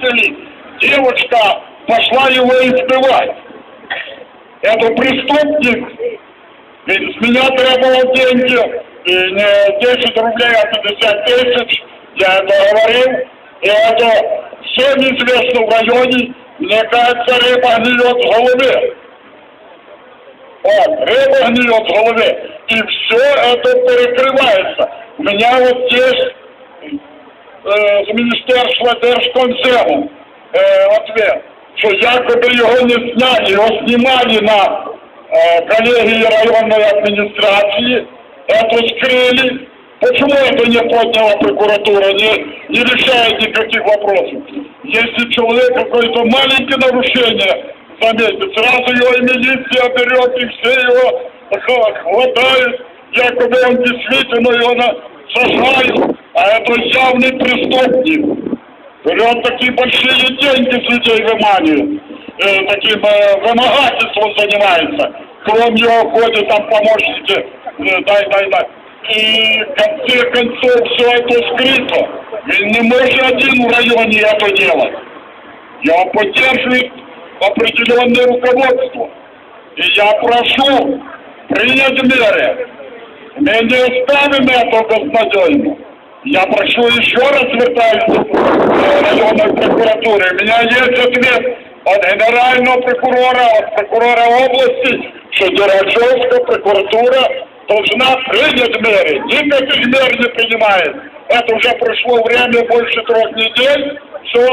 родителей, девочка пошла его избивать. Это преступник. Ведь с меня требовал деньги, и не 10 рублей, а 50 тысяч. Я это говорил. И это все известно в районе. Мне кажется, рыба гниет в голове. Вот, рыба гниет в голове. И все это перекрывается. У меня вот е, з Міністерства Держконзему е, ответ, що якоби його не зняли, його знімали на е, коллегии районной администрации, это скрыли. Почему это не подняла прокуратура, не, не решает никаких вопросов? Если человек какое-то маленькое нарушение заметит, сразу его и милиция берет, и все его х- хватают, якобы он действительно его на- сажают, а это явный преступник. Берет такие большие деньги с людей выманивает, э, таким э, вымогательством занимается. Кроме него ходят там помощники, э, дай, дай, дай. И в конце концов все это скрыто. И не может один в районе это делать. Я поддерживаю определенное руководство. И я прошу принять меры. Мы не оставим это безнадежно. Я прошу еще раз звертаюсь районной прокуратуры. У меня есть ответ от генерального прокурора, от прокурора области, что Дерачевская прокуратура должна принять меры. Никаких мер не принимает. Это уже прошло время больше трех недель. Все